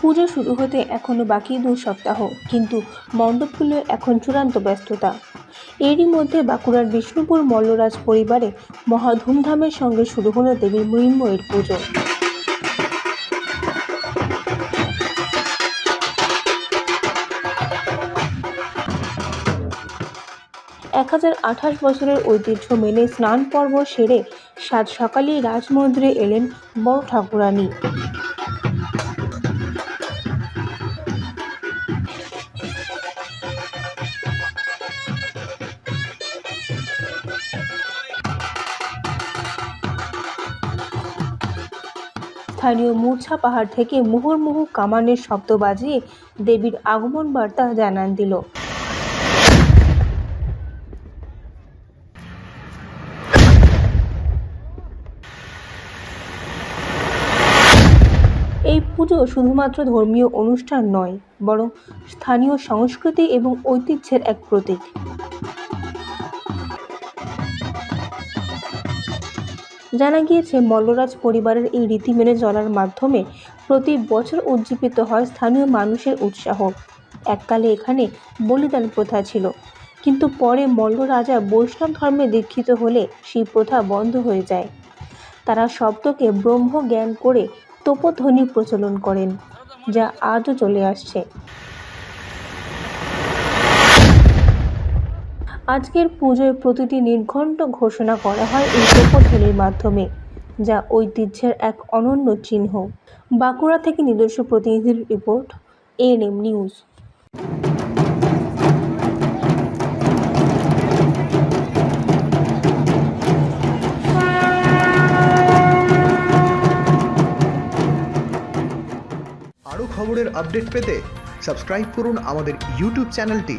পুজো শুরু হতে এখনও বাকি দু সপ্তাহ, কিন্তু মণ্ডপগুলো এখন চূড়ান্ত ব্যস্ততা। এরই মধ্যে বাঁকুড়ার বিষ্ণুপুর মল্লরাজ পরিবারে মহা ধুমধামের সঙ্গে শুরু হলো দেবী মৃন্ময়ের পুজো। এক হাজার আঠাশ বছরের ঐতিহ্য মেনে স্নান পর্ব সেরে সাত সকালেই রাজমন্দিরে এলেন বড় ঠাকুরানী। স্থানীয় মূর্ছা পাহাড় থেকে মুহুর্মুহু কামানের শব্দ বাজিয়ে দেবীর আগমন বার্তা জানান দিল। এই পুজো শুধুমাত্র ধর্মীয় অনুষ্ঠান নয়, বরং স্থানীয় সংস্কৃতি এবং ঐতিহ্যের এক প্রতীক। জানা গিয়েছে, মল্লরাজ পরিবারের এই রীতি মেনে চলার মাধ্যমে প্রতি বছর উজ্জীবিত হয় স্থানীয় মানুষের উৎসাহ। এককালে এখানে বলিদান প্রথা ছিল। কিন্তু পরে মল্ল রাজা বৈষ্ণব ধর্মে দীক্ষিত হলে সেই প্রথা বন্ধ হয়ে যায়। তারা শব্দকে ব্রহ্ম জ্ঞান করে তোপধ্বনি প্রচলন করেন, যা আজও চলে আসছে। আজকের পুজোয় প্রতিটি নির্ঘণ্ট ঘোষণা করা হয় এই তোপধ্বনির মাধ্যমে, যা ঐতিহ্যের এক অনন্য চিহ্ন। বাঁকুড়া থেকে নিজস্ব প্রতিনিধির রিপোর্ট এএনএম নিউজ। আরও খবরের আপডেট পেতে সাবস্ক্রাইব করুন আমাদের ইউটিউব চ্যানেলটি।